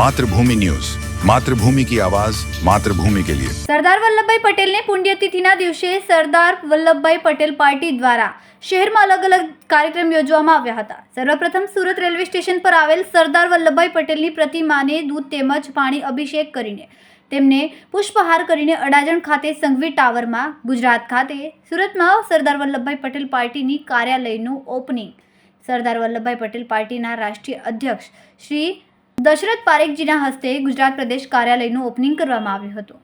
Mathrubhumi news. Mathrubhumi કી આવાજ, માતૃભૂમિ કે લિયે. સરદાર વલ્લભભાઈ પટેલને પુણ્યતિથિના દિવસે સરદાર વલ્લભભાઈ પટેલ પાર્ટી દ્વારા શહેરમાં અલગ અલગ કાર્યક્રમ યોજવામાં આવ્યા હતા. સર્વપ્રથમ સુરત રેલવે સ્ટેશન પર આવેલ સરદાર વલ્લભભાઈ પટેલની પ્રતિમાને દૂધ તેમજ પાણી અભિષેક કરીને તેમને પુષ્પહાર કરીને અડાજણ ખાતે સંઘવી ટાવરમાં ગુજરાત ખાતે સુરતમાં સરદાર વલ્લભભાઈ પટેલ પાર્ટીની કાર્યાલયનું ઓપનિંગ. સરદાર વલ્લભભાઈ પટેલ પાર્ટીના રાષ્ટ્રીય અધ્યક્ષ શ્રી દશરથ પારેખજીના હસ્તે ગુજરાત પ્રદેશ કાર્યાલયનું ઓપનિંગ કરવામાં આવ્યું હતું,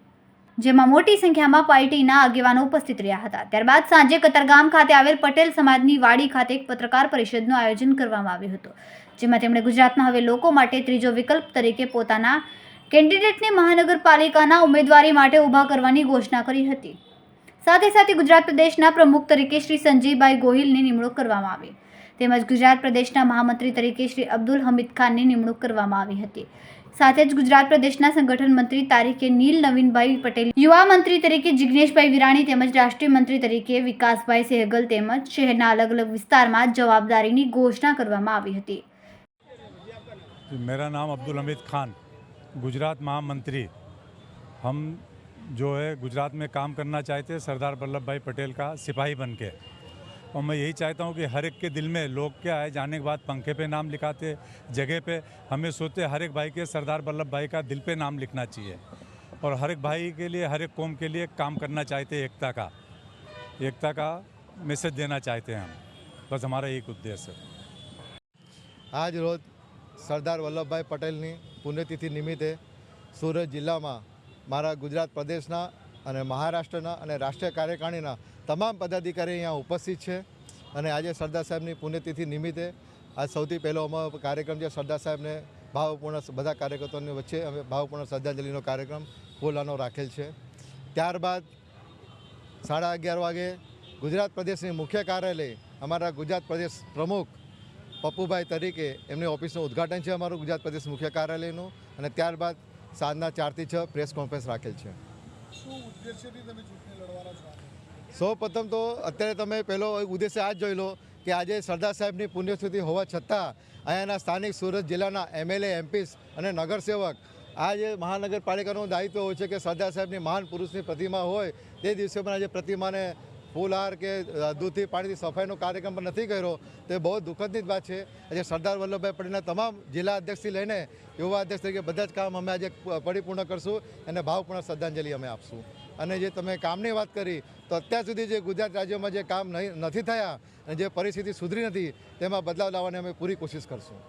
જેમાં મોટી સંખ્યામાં પાર્ટીના આગેવાનો ઉપસ્થિત રહ્યા હતા. ત્યારબાદ સાંજે કતારગામ ખાતે આવેલ પટેલ સમાજની વાડી ખાતે એક પત્રકાર પરિષદનું આયોજન કરવામાં આવ્યું હતું, જેમાં તેમણે ગુજરાતમાં હવે લોકો માટે ત્રીજો વિકલ્પ તરીકે પોતાના કેન્ડિડેટને મહાનગરપાલિકાના ઉમેદવારી માટે ઊભા કરવાની ઘોષણા કરી હતી. સાથે સાથે ગુજરાત પ્રદેશના પ્રમુખ તરીકે શ્રી સંજયભાઈ ગોહિલની નિમણૂક કરવામાં આવી. તેમજ ગુજરાત પ્રદેશના મહામંત્રી તરીકે શ્રી અબ્દુલ હમીદ ખાનની નિમણૂક કરવામાં આવી હતી સાથે જ ગુજરાત પ્રદેશના સંગઠન મંત્રી તારીખે નીલ નવીનભાઈ પટેલ યુવા મંત્રી તરીકે જિગ્નેશભાઈ વિરાણી તેમજ રાષ્ટ્રીય મંત્રી તરીકે વિકાસભાઈ સહેગલ તેમજ શહેરના અલગ અલગ વિસ્તારમાં જવાબદારીની ઘોષણા કરવામાં આવી હતી मेरा नाम अब्दुल हमीद खान गुजरात महामंत्री हम जो है गुजरात में काम करना चाहते हैं सरदार वल्लभ भाई पटेल का सिपाही बन के और मैं यही चाहता हूँ कि हर एक के दिल में लोग क्या है जाने के बाद पंखे पे नाम लिखाते जगह पे हमें सोचते हर एक भाई के सरदार वल्लभ भाई का दिल पे नाम लिखना चाहिए और हर एक भाई के लिए हर एक कौम के लिए काम करना चाहते हैं एकता का एकता का मैसेज देना चाहते हैं हम बस हमारा एक उद्देश्य है આજ રોજ સરદાર વલ્લભભાઈ પટેલની પુણ્યતિથિ નિમિત્તે સુરત જિલ્લામાં મારા ગુજરાત પ્રદેશના અને મહારાષ્ટ્રના અને રાષ્ટ્રીય કાર્યકારિણીના તમામ પદાધિકારી અહીંયા ઉપસ્થિત છે અને આજે સરદાર સાહેબની પુણ્યતિથિ નિમિત્તે આ સૌથી પહેલો અમારો કાર્યક્રમ છે સરદાર સાહેબને ભાવપૂર્ણ બધા કાર્યકર્તાઓની વચ્ચે અમે ભાવપૂર્ણ શ્રદ્ધાંજલિનો કાર્યક્રમ ફૂલાનો રાખેલ છે. ત્યારબાદ સાડા અગિયાર વાગે ગુજરાત પ્રદેશની મુખ્ય કાર્યાલય, અમારા ગુજરાત પ્રદેશ પ્રમુખ પપ્પુભાઈ તરીકે એમની ઓફિસનું ઉદ્ઘાટન છે અમારું ગુજરાત પ્રદેશ મુખ્ય કાર્યાલયનું અને ત્યારબાદ સાંજના ચારથી છ પ્રેસ કોન્ફરન્સ રાખેલ છે. સૌ પ્રથમ તો અત્યારે તમે પહેલો ઉદ્દેશ્ય આ જ જોઈ લો કે આજે સરદાર સાહેબની પુણ્યતિથિ હોવા છતાં અહીંયાના સ્થાનિક સુરત જિલ્લાના એમએલએ, એમપીસ અને નગરસેવક આ જે મહાનગરપાલિકાનું દાયિત્વ હોય છે કે સરદાર સાહેબની મહાન પુરુષની પ્રતિમા હોય, તે દિવસે પણ આજે પ્રતિમાને ફૂલહાર કે દૂધથી પાણીથી સફાઈનો કાર્યક્રમ પણ નથી કર્યો. તે બહુ દુઃખદની જ વાત છે. આજે સરદાર વલ્લભભાઈ પટેલના તમામ જિલ્લા અધ્યક્ષથી લઈને યુવા અધ્યક્ષ તરીકે બધા જ કામ અમે આજે પરિપૂર્ણ કરશું. અને ભાવપૂર્ણ શ્રદ્ધાંજલિ અમે આપશું. અને જે તમે કામની વાત કરી તો અત્યાર સુધી જે ગુજરાત રાજ્યમાં જે કામ નહીં નથી થયા અને જે પરિસ્થિતિ સુધરી નથી તેમાં બદલાવ લાવવાની અમે પૂરી કોશિશ કરશું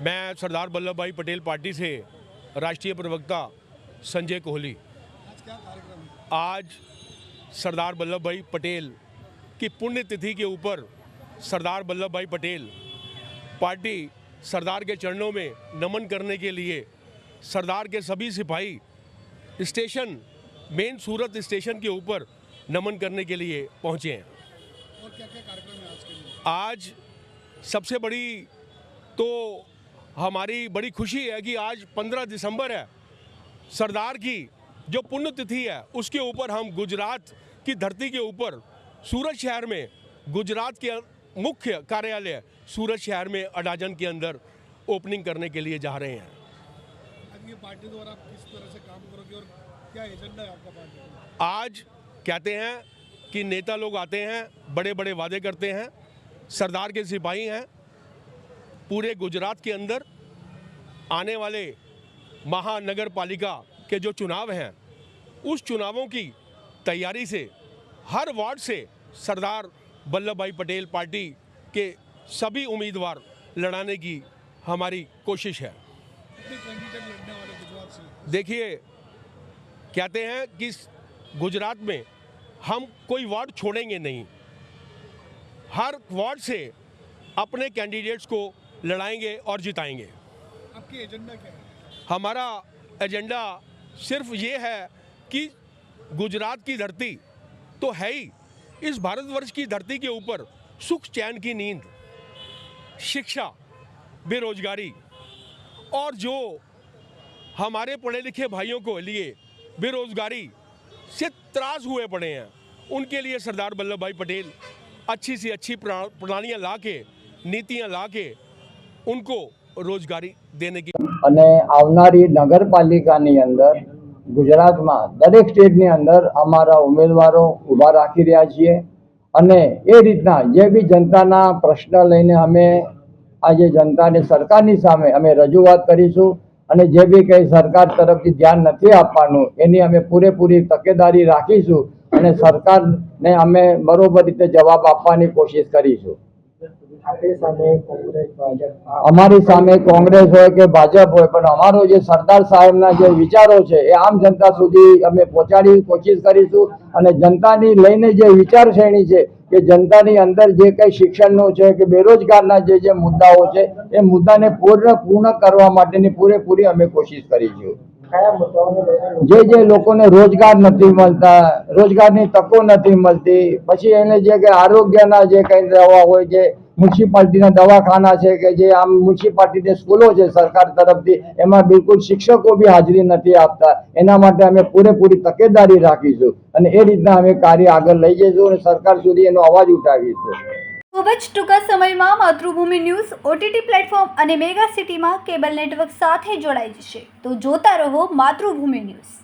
मैं सरदार वल्लभ भाई पटेल पार्टी से राष्ट्रीय प्रवक्ता संजय कोहली आज सरदार वल्लभ भाई पटेल की पुण्यतिथि के ऊपर सरदार वल्लभ भाई पटेल पार्टी सरदार के चरणों में नमन करने के लिए सरदार के सभी सिपाही स्टेशन मेन सूरत स्टेशन के ऊपर नमन करने के लिए पहुँचे हैं। आज सबसे बड़ी तो हमारी बड़ी खुशी है कि आज 15 दिसंबर है सरदार की जो पुण्यतिथि है उसके ऊपर हम गुजरात की धरती के ऊपर सूरत शहर में गुजरात के मुख्य कार्यालय सूरत शहर में अडाजन के अंदर ओपनिंग करने के लिए जा रहे हैं। अब ये पार्टी द्वारा आप किस तरह से काम करोगे और क्या एजेंडा है आपका पार्टी आज कहते हैं कि नेता लोग आते हैं बड़े बड़े वादे करते हैं सरदार के सिपाही हैं। पूरे गुजरात के अंदर आने वाले महानगर पालिका के जो चुनाव हैं उस चुनावों की तैयारी से हर वार्ड से सरदार वल्लभ भाई पटेल पार्टी के सभी उम्मीदवार लड़ाने की हमारी कोशिश है। देखिए कहते हैं कि गुजरात में हम कोई वार्ड छोड़ेंगे नहीं। हर वार्ड से अपने कैंडिडेट्स को लड़ाएँगे और जिताएँगे। आपकी एजेंडा क्या है? हमारा एजेंडा सिर्फ़ ये है कि गुजरात की धरती तो है ही। इस भारतवर्ष की धरती के ऊपर सुख चैन की नींद शिक्षा बेरोजगारी और जो हमारे पढ़े लिखे भाइयों को लिए बेरोजगारी से त्रास हुए पड़े हैं उनके लिए सरदार वल्लभ भाई पटेल अच्छी सी अच्छी प्रणा- प्रणालियां ला के नीतियाँ ला के उनको रोजगारी देने की અને આવનારી નગરપાલિકાની અંદર ગુજરાતમાં દરેક સ્ટેટની અંદર અમારા ઉમેદવારો ઊભા રાખી રહ્યા છીએ અને એ રીતના જે બી જનતાના પ્રશ્ન લઈને અમે આજે જનતાને સરકારની સામે અમે રજૂઆત કરીશું અને જે બી કંઈ સરકાર તરફથી ધ્યાન નથી આપવાનું, એની અમે પૂરેપૂરી તકેદારી રાખીશું અને સરકારને અમે બરોબર રીતે જવાબ આપવાની કોશિશ કરીશું. અમારી સામે કોંગ્રેસ હોય કે ભાજપ હોય, પણ અમારો જે સરદાર સાહેબના જે વિચારો છે, એ આમ જનતા સુધી અમે પહોંચાડી કોશિશ કરીશું અને જનતાની લઈને જે વિચારશ્રેણી છે કે જનતાની અંદર જે કંઈ શિક્ષણનું છે કે બેરોજગારના જે જે મુદ્દાઓ છે એ મુદ્દાને પૂર્ણ પૂર્ણ કરવા માટેની પૂરેપૂરી અમે કોશિશ કરીશું જે જે લોકોને રોજગાર નથી મળતા રોજગારની તકો નથી મળતી પછી એને જે કે આરોગ્યના જે કંઈ દવા હોય છે મ્યુનિસિપાલિટીના દવાખાના છે કે જે આમ મ્યુનિસિપાલિટીની સ્કૂલો છે સરકાર તરફથી, એમાં બિલકુલ શિક્ષકો બી હાજરી નથી આપતા. એના માટે અમે પૂરેપૂરી તકેદારી રાખીશું અને એ રીતના અમે કાર્ય આગળ લઈ જઈશું અને સરકાર સુધી એનો અવાજ ઉઠાવીશું. ખૂબ જ ટૂંકા સમયમાં માતૃભૂમિ ન્યૂઝ, ઓટીટી પ્લેટફોર્મ અને મેગા સિટીમાં કેબલ નેટવર્ક સાથે જોડાઈ જશે. તો જોતા રહો માતૃભૂમિ ન્યૂઝ.